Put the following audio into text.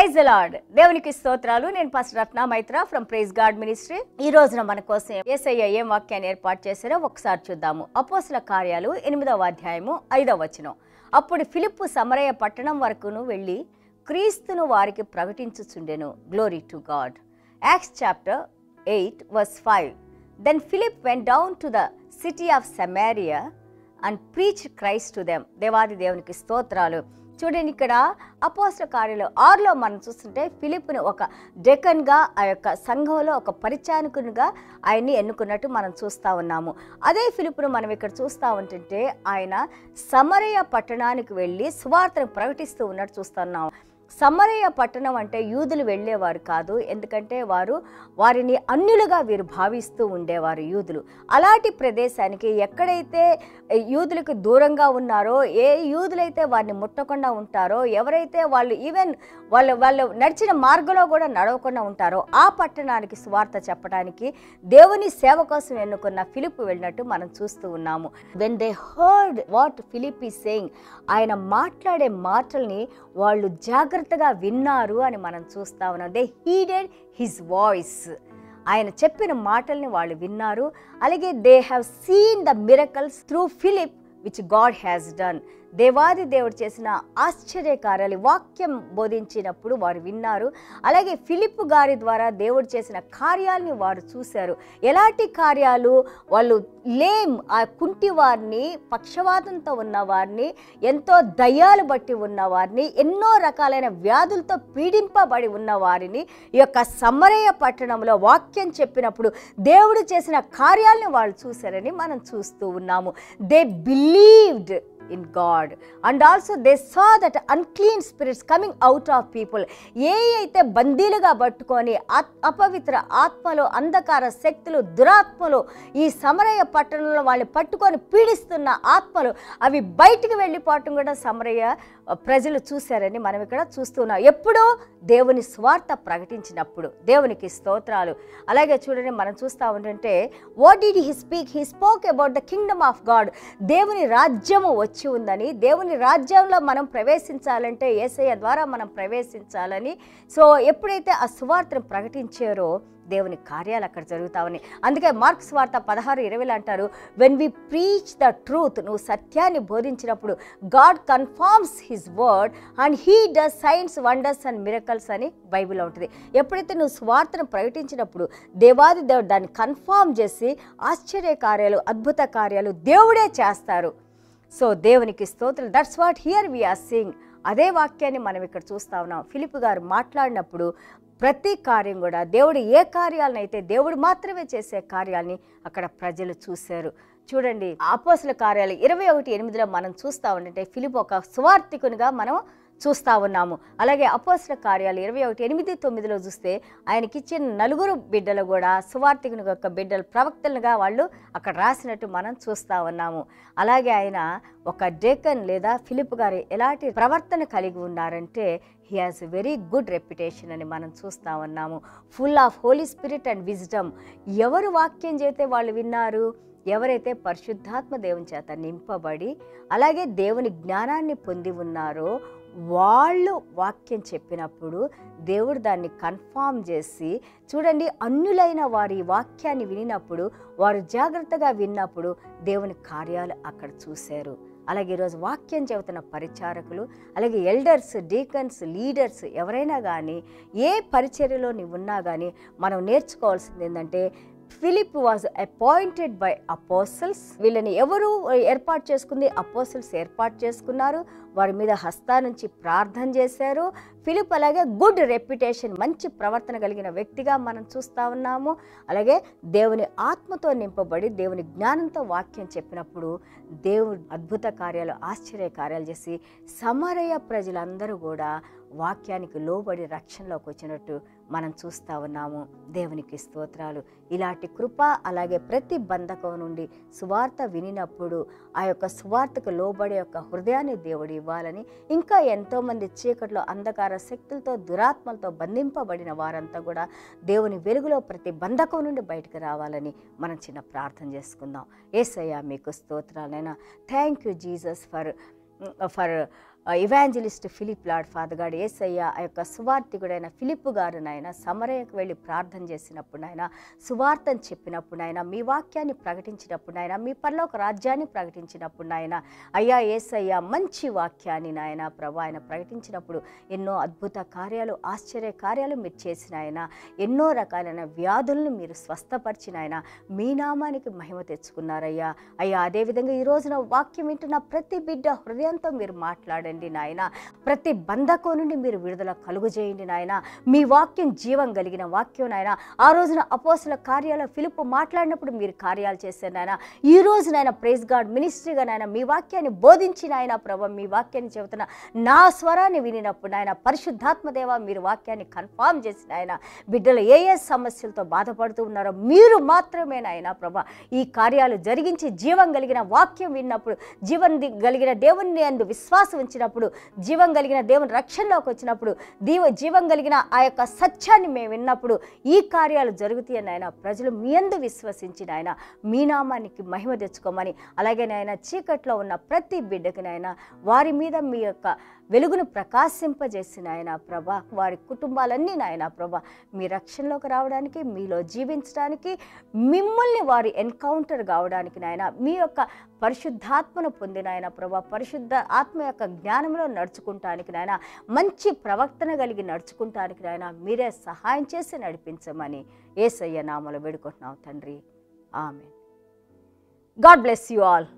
Praise lord దేవునికి స్తోత్రాలు. నేను first Ratna Maitra from praise god ministry ఈ రోజున మన కోసం ఏసయ్య ఏం వాక్యాన్ని ఏర్పాటు చేశారో ఒకసారి చూద్దాము. అపోసల కార్యాలు ఎనిమిదవ అధ్యాయము ఐదవ వచనం. అప్పుడు ఫిలిప్పు సమరయ పట్టణం వరకును వెళ్ళి క్రీస్తును వారికి ప్రకటించుచుండెను. Glory to god acts chapter eight verse five then Philip went down to the city of Samaria and preach Christ to them దేవాది దేవునికి స్తోత్రాలు. చూడండి ఇక్కడ అపోస్ల కార్యాలు ఆరులో మనం చూస్తుంటే ఫిలిప్ని ఒక డెకన్గా ఆ యొక్క సంఘంలో ఒక పరిచారకునిగా ఆయన్ని ఎన్నుకున్నట్టు మనం చూస్తూ ఉన్నాము. అదే ఫిలిప్ను మనం ఇక్కడ చూస్తూ ఉంటుంటే ఆయన సమరయ పట్టణానికి వెళ్ళి సువార్తను ప్రకటిస్తూ ఉన్నట్టు చూస్తున్నాము సమరయ పట్టణం అంటే యూదులు వెళ్ళేవారు కాదు. ఎందుకంటే వారు వారిని అన్యులుగా వీరు భావిస్తూ ఉండేవారు యూదులు. అలాంటి ప్రదేశానికి ఎక్కడైతే యూదులకు దూరంగా ఉన్నారో ఏ యూదులైతే వారిని ముట్టకుండా ఉంటారో ఎవరైతే వాళ్ళు ఈవెన్ వాళ్ళు వాళ్ళు నడిచిన మార్గంలో కూడా నడవకుండా ఉంటారో ఆ పట్టణానికి సువార్త చెప్పడానికి దేవుని సేవ కోసం ఎన్నుకున్న ఫిలిప్ వెళ్ళినట్టు మనం చూస్తూ ఉన్నాము. When they heard what Philip ఈ సేయింగ్ ఆయన మాట్లాడే మాటల్ని వాళ్ళు జాగ్రత్తగా విన్నారు అని మనం చూస్తా ఉన్నాం. దే హీడెడ్ హిజ్ వాయిస్ ఆయన చెప్పిన మాటల్ని వాళ్ళు విన్నారు. అలాగే they have seen the miracles through Philip which god has done దేవాది దేవుడు చేసిన ఆశ్చర్యకార్యాలు వాక్యం బోధించినప్పుడు వారు విన్నారు. అలాగే ఫిలిప్ గారి ద్వారా దేవుడు చేసిన కార్యాలని వారు చూశారు. ఎలాంటి కార్యాలు? వాళ్ళు లేమ్ ఆ కుంటి వారిని పక్షవాతంతో ఉన్న వారిని ఎంతో దయ్యాలు బట్టి ఉన్న వారిని ఎన్నో రకాలైన వ్యాధులతో పీడింపబడి ఉన్న వారిని ఈ యొక్క సమరయ పట్టణంలో వాక్యం చెప్పినప్పుడు దేవుడు చేసిన కార్యాలను వాళ్ళు చూశారని మనం చూస్తూ ఉన్నాము. They believed in god and also they saw that unclean spirits coming out of people ఏ అయితే బందీలుగా పట్టుకొని అపవిత్ర ఆత్మలు అంధకార శక్తులు దురాత్మలు ఈ సమరయ పట్టణంలో వాళ్ళు పట్టుకొని పీడిస్తున్న ఆత్మలు అవి బయటికి వెళ్ళిపోవటం కూడా సమరయ ప్రజలు చూశారని మనం ఇక్కడ చూస్తున్నాం ఎప్పుడో దేవుని స్వార్థ ప్రకటించినప్పుడు దేవునికి స్తోత్రాలు. అలాగే చూడండి మనం చూస్తూ ఉంటుంటే what did he speak he spoke about the kingdom of god దేవుని రాజ్యము వచ్చి ఉందని దేవుని రాజ్యంలో మనం ప్రవేశించాలంటే ఏసయ్య ద్వారా మనం ప్రవేశించాలని. సో ఎప్పుడైతే ఆ సువార్తను ప్రకటించారో దేవుని కార్యాలు అక్కడ జరుగుతావని అందుకే మార్క్స్ వార్త పదహారు ఇరవైలు అంటారు when we preach the truth నువ్వు సత్యాన్ని బోధించినప్పుడు god confirms his word and he does signs wonders and miracles అని బైబిల్లో ఉంటుంది. ఎప్పుడైతే నువ్వు స్వార్థను ప్రకటించినప్పుడు దేవాది దేవుడు దాన్ని కన్ఫామ్ చేసి ఆశ్చర్య కార్యాలు అద్భుత కార్యాలు దేవుడే చేస్తారు. సో దేవునికి స్తోత్రులు. That's what here we are seeing అదే వాక్యాన్ని మనం ఇక్కడ చూస్తా ఉన్నాం. ఫిలిప్ గారు మాట్లాడినప్పుడు ప్రతి కార్యం కూడా దేవుడు ఏ కార్యాలనైతే దేవుడు మాత్రమే చేసే కార్యాలని అక్కడ ప్రజలు చూశారు. చూడండి ఆపోసుల కార్యాలు ఇరవై ఒకటి ఎనిమిదిలో మనం చూస్తూ ఉంటే ఫిలిప్ ఒక సువార్థికునిగా మనం చూస్తా ఉన్నాము. అలాగే అపోసల కార్యాలు ఇరవై ఒకటి ఎనిమిది తొమ్మిదిలో చూస్తే ఆయనకి ఇచ్చిన నలుగురు బిడ్డలు కూడా సువార్థికుని యొక్క బిడ్డలు ప్రవక్తలుగా వాళ్ళు అక్కడ రాసినట్టు మనం చూస్తా ఉన్నాము. అలాగే ఆయన ఒక డేకన్ లేదా ఫిలిప్ గారు ఎలాంటి ప్రవర్తన కలిగి ఉన్నారంటే he has very good reputation అని మనం చూస్తా ఉన్నాము. Full of holy spirit and wisdom ఎవరు వాక్యం చేస్తే వాళ్ళు విన్నారు? ఎవరైతే పరిశుద్ధాత్మ దేవుని చేత నింపబడి అలాగే దేవుని జ్ఞానాన్ని పొంది ఉన్నారో వాళ్ళు వాక్యం చెప్పినప్పుడు దేవుడు దాన్ని కన్ఫామ్ చేసి చూడండి అన్యులైన వారి వాక్యాన్ని వినినప్పుడు వారు జాగ్రత్తగా విన్నప్పుడు దేవుని కార్యాలు అక్కడ చూశారు. అలాగే ఈరోజు వాక్యం చెబుతున్న పరిచారకులు అలాగే ఎల్డర్స్ డీకన్స్ లీడర్స్ ఎవరైనా కానీ ఏ పరిచర్యలో నీవు ఉన్నా కానీ మనం నేర్చుకోవాల్సింది ఏంటంటే Philip was appointed by apostles వీళ్ళని ఎవరు ఏర్పాటు చేసుకుంది? అపోసల్స్ ఏర్పాటు చేసుకున్నారు. వారి మీద హస్తా నుంచి ప్రార్థన చేశారు. ఫిలిప్ అలాగే గుడ్ రెప్యుటేషన్ మంచి ప్రవర్తన కలిగిన వ్యక్తిగా మనం చూస్తా ఉన్నాము. అలాగే దేవుని ఆత్మతో నింపబడి దేవుని జ్ఞానంతో వాక్యం చెప్పినప్పుడు దేవుడు అద్భుత కార్యాలు ఆశ్చర్య కార్యాలు చేసి సమరయ ప్రజలందరూ కూడా వాక్యానికి లోబడి రక్షణలోకి వచ్చినట్టు మనం చూస్తా ఉన్నాము. దేవునికి స్తోత్రాలు. ఇలాంటి కృప అలాగే ప్రతి బంధకం నుండి సువార్త వినినప్పుడు ఆ యొక్క సువార్తకు లోబడి యొక్క హృదయాన్ని దేవుడు ఇవ్వాలని ఇంకా ఎంతోమంది చీకట్లో అంధకార శక్తులతో దురాత్మలతో బంధింపబడిన వారంతా కూడా దేవుని వెలుగులో ప్రతి బంధకం నుండి బయటకు రావాలని మనం చిన్న ప్రార్థన చేసుకుందాం. ఏసయ్యా మీకు స్తోత్రాలైనా thank you Jesus for for evangelist Philip lord father గారు ఏసయ్య ఆ యొక్క సువార్థికుడైన ఫిలిప్ గారు నాయన సమరయ్యకు వెళ్ళి ప్రార్థన చేసినప్పుడు నాయన సువార్తను చెప్పినప్పుడు నాయన మీ వాక్యాన్ని ప్రకటించినప్పుడు నాయన మీ ఒక రాజ్యాన్ని ప్రకటించినప్పుడు నాయన అయ్యా ఏసయ్య మంచి వాక్యాన్ని నాయన ప్రభా ఆయన ప్రకటించినప్పుడు ఎన్నో అద్భుత కార్యాలు ఆశ్చర్య కార్యాలు మీరు చేసిన ఆయన ఎన్నో రకాలైన వ్యాధులను మీరు స్వస్థపరిచిన ఆయన మీ నామానికి మహిమ తెచ్చుకున్నారయ్యా. అయ్యా అదేవిధంగా ఈ రోజున వాక్యం వింటున్న ప్రతి బిడ్డ హృదయంతో మీరు రండి నాయన. ప్రతి బంధకం నుండి మీరు విడుదల కలుగుజేయండి నాయన. మీ వాక్యం జీవం కలిగిన వాక్యం నాయన. ఆ రోజున అపోసల కార్యాల ఫిలిప్ మాట్లాడినప్పుడు మీరు కార్యాలు చేశారు నాయన. ఈ రోజు నాయన ప్రైజ్ గాడ్ మినిస్ట్రీగా నాయన మీ వాక్యాన్ని బోధించిన ఆయన ప్రభ మీ వాక్యాన్ని చెబుతున్న నా స్వరాన్ని వినినప్పుడు నాయన పరిశుద్ధాత్మదేవ మీరు వాక్యాన్ని కన్ఫామ్ చేసిన ఆయన బిడ్డలు ఏ ఏ సమస్యలతో బాధపడుతూ ఉన్నారో మీరు మాత్రమే నాయన ప్రభ ఈ కార్యాలు జరిగించి జీవం కలిగిన వాక్యం విన్నప్పుడు జీవన్ కలిగిన దేవుని అందు విశ్వాసం వచ్చినప్పుడు జీవం కలిగిన దేవుని రక్షణలోకి వచ్చినప్పుడు దీవ జీవం కలిగిన ఆ యొక్క సత్యాన్ని మేము విన్నప్పుడు ఈ కార్యాలు జరుగుతాయి నాయన ప్రజలు మీ అందు విశ్వసించి నాయన మీ నామానికి మహిమ తెచ్చుకోమని అలాగే నాయన చీకట్లో ఉన్న ప్రతి బిడ్డకి నాయన వారి మీద మీ యొక్క వెలుగును ప్రకాశింపజేసిన ఆయన ప్రభ వారి కుటుంబాలన్నీ నాయన ప్రభ మీ రక్షణలోకి రావడానికి మీలో జీవించడానికి మిమ్మల్ని వారి ఎన్కౌంటర్ కావడానికి నాయన మీ యొక్క పరిశుద్ధాత్మను పొందిన ఆయన ప్రభ పరిశుద్ధ ఆత్మ యొక్క జ్ఞానంలో నడుచుకుంటానికి నాయన మంచి ప్రవర్తన కలిగి నడుచుకుంటానికి నాయన మీరే సహాయం చేసి నడిపించమని ఏసయ్య నామలు వేడుకుంటున్నాం తండ్రి. ఆమె గాడ్ బ్లెస్ యు ఆల్.